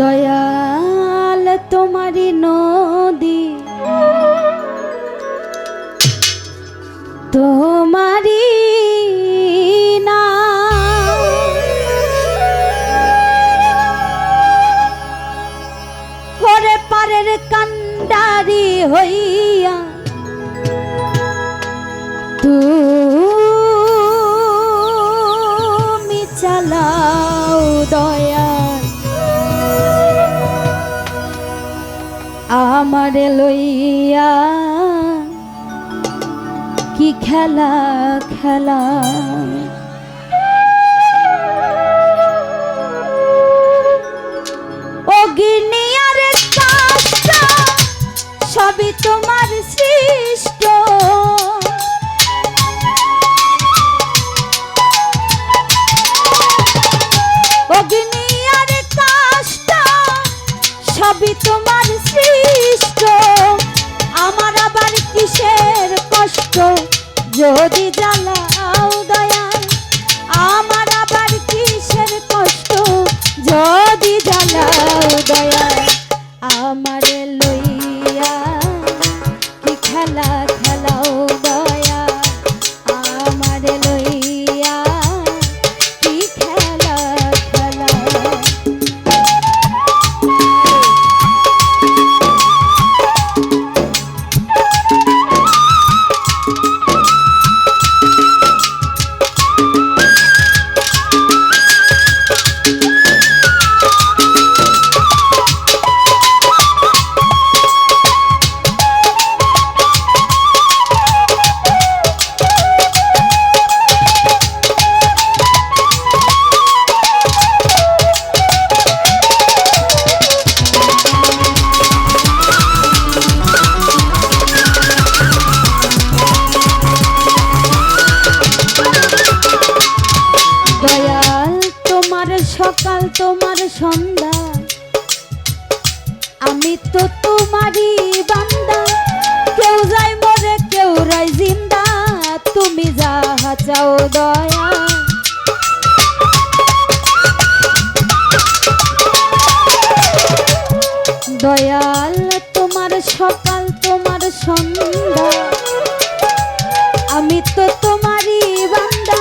দয়াল তোমারি নদী। তোমারি পারের কান্ডারি হইয়া তুই আমারে লইয়া কি খেলা খেলা? অগ্নি কাষ্ট সবই তোমার যদি জ্বালাও সকাল তোমার সন্ধ্যা। আমি তো তোমারই বান্দা। কেউ যায় মরে, কেউ রাই জিন্দা। তুমি যাহা চাও দয়া। দয়াল, তোমার সকাল তোমার সন্ধ্যা। আমি তো তোমারই বান্দা।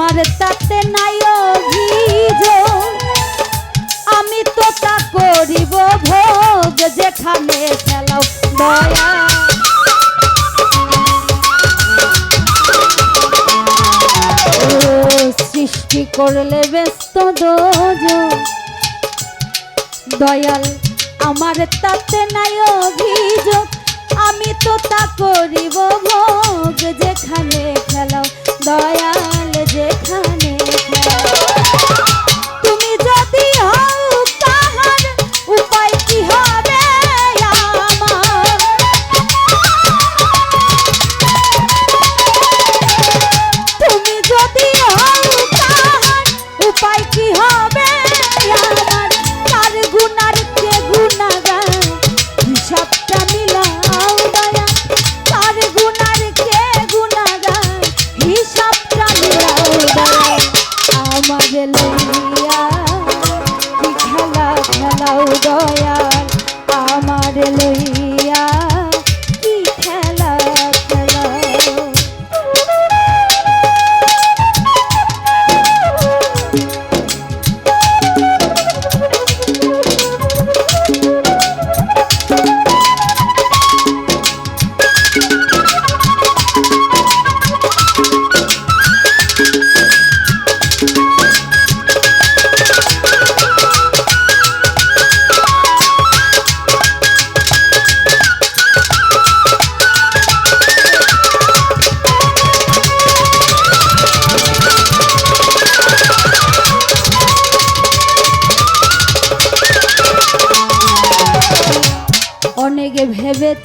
আমার তাতে নাই অভিযোগ। আমি তো তা করিব ভোগ, যেখানে খেলাও দয়া। সৃষ্টি করলে ব্যস্ত দোজ। দয়াল, আমার তাতে নাই অভিযোগ। আমি তো তা করিব ভোগ, যেখানে খেলাও দয়াল যেখানে আমার লইয়া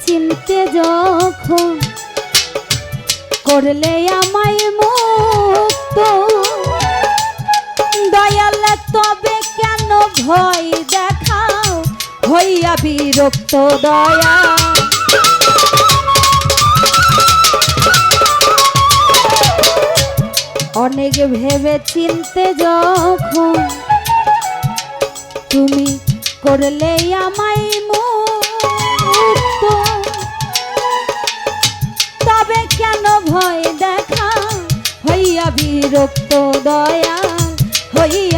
চিনতে যখন করলে আমায় মুক্ত। দয়াল, তবে কেন ভয় দেখাও? হইয়া বিরক্ত দয়া। অনেক ভেবে চিনতে যখন তুমি করলে আমায় মুক্ত। ভয় দেখা হইয়া বিরক্ত দয়াল হইয়া